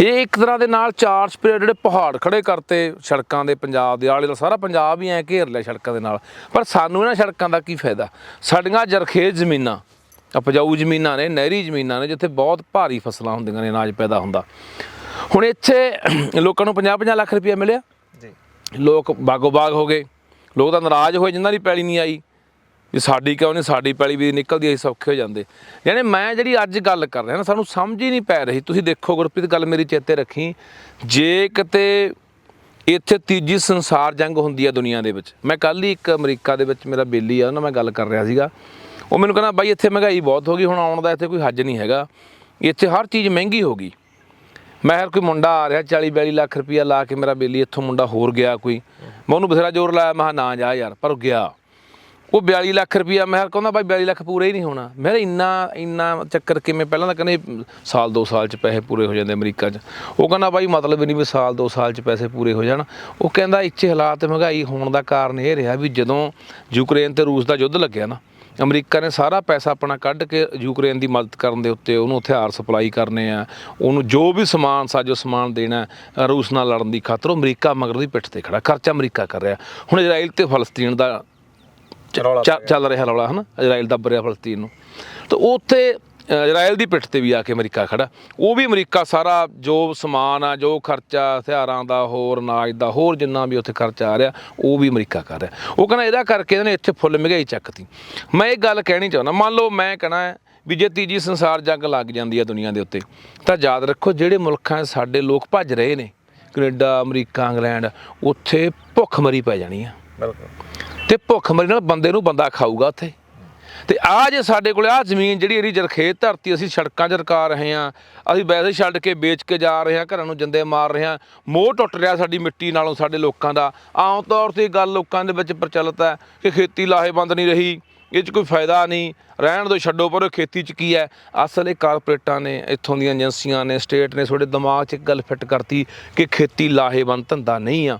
ਇਹ ਇੱਕ ਤਰ੍ਹਾਂ ਦੇ ਨਾਲ ਚਾਰ ਸਪੇਰ ਜਿਹੜੇ ਪਹਾੜ ਖੜੇ ਕਰਤੇ ਸੜਕਾਂ ਦੇ ਪੰਜਾਬ ਦੇ ਆਲੇ ਦਾ ਸਾਰਾ ਪੰਜਾਬ ਹੀ ਐ ਘੇਰ ਲਿਆ ਸੜਕਾਂ ਦੇ ਨਾਲ। ਪਰ ਸਾਨੂੰ ਇਹਨਾਂ ਸੜਕਾਂ ਦਾ ਕੀ ਫਾਇਦਾ? ਸਾਡੀਆਂ ਜਰਖੇਜ਼ ਜ਼ਮੀਨਾਂ ਉਪਜਾਊ ਜ਼ਮੀਨਾਂ ਨੇ ਨਹਿਰੀ ਜ਼ਮੀਨਾਂ ਨੇ ਜਿੱਥੇ ਬਹੁਤ ਭਾਰੀ ਫਸਲਾਂ ਹੁੰਦੀਆਂ ਨੇ ਅਨਾਜ ਪੈਦਾ ਹੁੰਦਾ। ਹੁਣ ਇੱਥੇ ਲੋਕਾਂ ਨੂੰ 50-50 ਲੱਖ ਰੁਪਏ ਮਿਲਿਆ। ਜੀ। ਲੋਕ ਬਾਗੋ ਬਾਗ ਹੋ ਗਏ। ਲੋਕ ਤਾਂ ਨਾਰਾਜ਼ ਹੋਏ ਜਿਨ੍ਹਾਂ ਦੀ ਪੈਲੀ ਨਹੀਂ ਆਈ। ਵੀ ਸਾਡੀ ਕਿਉਂ ਨਹੀਂ ਸਾਡੀ ਪੈਲੀ ਵੀ ਨਿਕਲਦੀ ਅਸੀਂ ਸੌਖੇ ਹੋ ਜਾਂਦੇ। ਯਾਨੀ ਮੈਂ ਜਿਹੜੀ ਅੱਜ ਗੱਲ ਕਰ ਰਿਹਾ ਨਾ, ਸਾਨੂੰ ਸਮਝ ਹੀ ਨਹੀਂ ਪੈ ਰਹੀ। ਤੁਸੀਂ ਦੇਖੋ ਗੁਰਪ੍ਰੀਤ, ਗੱਲ ਮੇਰੀ ਚੇਤੇ ਰੱਖੀ। ਜੇ ਕਿਤੇ ਇੱਥੇ ਤੀਜੀ ਸੰਸਾਰ ਜੰਗ ਹੁੰਦੀ ਹੈ ਦੁਨੀਆ ਦੇ ਵਿੱਚ, ਮੈਂ ਕੱਲ ਹੀ ਇੱਕ ਅਮਰੀਕਾ ਦੇ ਵਿੱਚ ਮੇਰਾ ਬੇਲੀ ਆ, ਉਹਨਾਂ ਨਾਲ ਮੈਂ ਗੱਲ ਕਰ ਰਿਹਾ ਸੀਗਾ। ਉਹ ਮੈਨੂੰ ਕਹਿੰਦਾ, ਬਾਈ, ਇੱਥੇ ਮਹਿੰਗਾਈ ਬਹੁਤ ਹੋ ਗਈ, ਹੁਣ ਆਉਣ ਦਾ ਇੱਥੇ ਕੋਈ ਹੱਜ ਨਹੀਂ ਹੈਗਾ। ਇੱਥੇ ਹਰ ਚੀਜ਼ ਮਹਿੰਗੀ ਹੋ ਗਈ। ਮੈਂ ਹਰ ਕੋਈ ਮੁੰਡਾ ਆ ਰਿਹਾ 40 42 ਲੱਖ ਰੁਪਈਆ ਲਾ ਕੇ ਮੇਰਾ ਬੇਲੀ, ਇੱਥੋਂ ਮੁੰਡਾ ਹੋਰ ਗਿਆ ਕੋਈ। ਮੈਂ ਉਹਨੂੰ ਬਥੇਰਾ ਜ਼ੋਰ ਲਾਇਆ, ਮੈਂ ਕਿਹਾ, ਨਾ ਜਾ ਯਾਰ, ਪਰ ਉਹ ਗਿਆ। ਉਹ 42 ਲੱਖ ਰੁਪਈਆ ਮੈਂ ਕਹਿੰਦਾ ਬਾਈ 42 ਲੱਖ ਪੂਰੇ ਹੀ ਨਹੀਂ ਹੋਣਾ। ਮੈਂ ਇੰਨਾ ਇੰਨਾ ਚੱਕਰ ਕਿਵੇਂ, ਪਹਿਲਾਂ ਤਾਂ ਕਹਿੰਦੇ ਸਾਲ 2 ਸਾਲ ਚ ਪੈਸੇ ਪੂਰੇ ਹੋ ਜਾਂਦੇ ਅਮਰੀਕਾ 'ਚ। ਉਹ ਕਹਿੰਦਾ ਬਾਈ ਮਤਲਬ ਹੀ ਨਹੀਂ ਵੀ ਸਾਲ 2 ਸਾਲ ਚ ਪੈਸੇ ਪੂਰੇ ਹੋ ਜਾਣ। ਉਹ ਕਹਿੰਦਾ ਇੱਥੇ ਹਾਲਾਤ ਮਹਿੰਗਾਈ ਹੋਣ ਦਾ ਕਾਰਨ ਇਹ ਰਿਹਾ ਵੀ ਜਦੋਂ ਯੂਕਰੇਨ ਤੇ ਰੂਸ ਦਾ ਯੁੱਧ ਲੱਗਿਆ ਨਾ, ਅਮਰੀਕਾ ਨੇ ਸਾਰਾ ਪੈਸਾ ਆਪਣਾ ਕੱਢ ਕੇ ਯੂਕਰੇਨ ਦੀ ਮਦਦ ਕਰਨ ਦੇ ਉੱਤੇ ਉਹਨੂੰ ਹਥਿਆਰ ਸਪਲਾਈ ਕਰਨੇ ਆ। ਉਹਨੂੰ ਜੋ ਵੀ ਸਮਾਨ ਸਾਜੋ ਸਮਾਨ ਦੇਣਾ, ਰੂਸ ਨਾਲ ਲੜਨ ਦੀ ਖਾਤਰ ਉਹ ਅਮਰੀਕਾ ਮਗਰ ਦੀ ਪਿੱਠ ਤੇ ਖੜਾ, ਖਰਚਾ ਅਮਰੀਕਾ ਕਰ ਰਿਹਾ। ਹੁਣ ਇਜ਼ਰਾਈਲ ਤੇ ਫਲਸਤੀਨ ਦਾ ਚ- ਚੱਲ ਰਿਹਾ ਰੌਲਾ ਹਨਾ? ਇਜ਼ਰਾਈਲ ਦੱਬ ਰਿਹਾ ਫਲਸਤੀਨ ਨੂੰ। ਤਾਂ ਉੱਥੇ ਅ, ਇਜ਼ਰਾਈਲ ਦੀ ਪਿੱਠ ਤੇ ਵੀ ਆ ਕੇ ਅਮਰੀਕਾ ਖੜਾ। ਉਹ ਵੀ ਅਮਰੀਕਾ ਸਾਰਾ ਜੋ ਸਮਾਨ ਆ ਜੋ ਖਰਚਾ ਹਥਿਆਰਾਂ ਦਾ ਹੋਰ ਅਨਾਜ ਦਾ ਹੋਰ ਜਿੰਨਾ ਵੀ ਉੱਥੇ ਖਰਚਾ ਆ ਰਿਹਾ ਉਹ ਵੀ ਅਮਰੀਕਾ ਕਰ ਰਿਹਾ। ਉਹ ਕਹਿੰਦਾ ਇਹਦਾ ਕਰਕੇ ਇਹਨਾਂ ਨੇ ਇੱਥੇ ਫੁੱਲ ਮਹਿੰਗਾਈ ਚੱਕਤੀ। ਮੈਂ ਇਹ ਗੱਲ ਕਹਿਣੀ ਚਾਹੁੰਦਾ ਮੰਨ ਲਓ ਮੈਂ ਕਹਣਾ ਵੀ ਜੇ ਤੀਜੀ ਸੰਸਾਰ ਜੰਗ ਲੱਗ ਜਾਂਦੀ ਹੈ ਦੁਨੀਆ ਦੇ ਉੱਤੇ ਤਾਂ ਯਾਦ ਰੱਖੋ ਜਿਹੜੇ ਮੁਲਕਾਂ 'ਚ ਸਾਡੇ ਲੋਕ ਭੱਜ ਰਹੇ ਨੇ ਕੈਨੇਡਾ ਅਮਰੀਕਾ ਇੰਗਲੈਂਡ ਉੱਥੇ ਭੁੱਖਮਰੀ ਪੈ ਜਾਣੀ ਆ। ਬਿਲਕੁਲ। ਤੇ ਭੁੱਖਮਰੀ ਨਾਲ ਬੰਦੇ ਨੂੰ ਬੰਦਾ ਖਾਊਗਾ ਉੱਥੇ। ਤੇ ਆ ਜੇ ਸਾਡੇ ਕੋਲ ਆ ਜ਼ਮੀਨ ਜਿਹੜੀ ਇਹਦੀ ਜਰਖੇਤ ਧਰਤੀ, ਅਸੀਂ ਸੜਕਾਂ 'ਚ ਰਕਾ ਰਹੇ ਆ ਅਸੀਂ ਵੈਸੇ ਛੱਡ ਕੇ ਵੇਚ ਕੇ ਜਾ ਰਹੇ ਆ ਘਰਾਂ ਨੂੰ ਜੰਦੇ ਮਾਰ ਰਹੇ ਆ ਮੋਹ ਟੁੱਟ ਰਿਹਾ ਸਾਡੀ ਮਿੱਟੀ ਨਾਲੋਂ ਸਾਡੇ ਲੋਕਾਂ ਦਾ। ਆਮ ਤੌਰ ਤੇ ਗੱਲ ਲੋਕਾਂ ਦੇ ਵਿੱਚ ਪ੍ਰਚਲਿਤ ਹੈ ਕਿ ਖੇਤੀ ਲਾਹੇਵੰਦ ਨਹੀਂ ਰਹੀ, ਇਹ 'ਚ ਕੋਈ ਫਾਇਦਾ ਨਹੀਂ। ਰਹਿਣ ਦੋ ਛੱਡੋ ਪਰ, ਖੇਤੀ 'ਚ ਕੀ ਹੈ? ਅਸਲ ਇਹ ਕਾਰਪੋਰੇਟਾਂ ਨੇ, ਇੱਥੋਂ ਦੀਆਂ ਏਜੰਸੀਆਂ ਨੇ, ਸਟੇਟ ਨੇ, ਤੁਹਾਡੇ ਦਿਮਾਗ 'ਚ ਇੱਕ ਗੱਲ ਫਿੱਟ ਕਰਤੀ ਕਿ ਖੇਤੀ ਲਾਹੇਵੰਦ ਧੰਦਾ ਨਹੀਂ ਆ।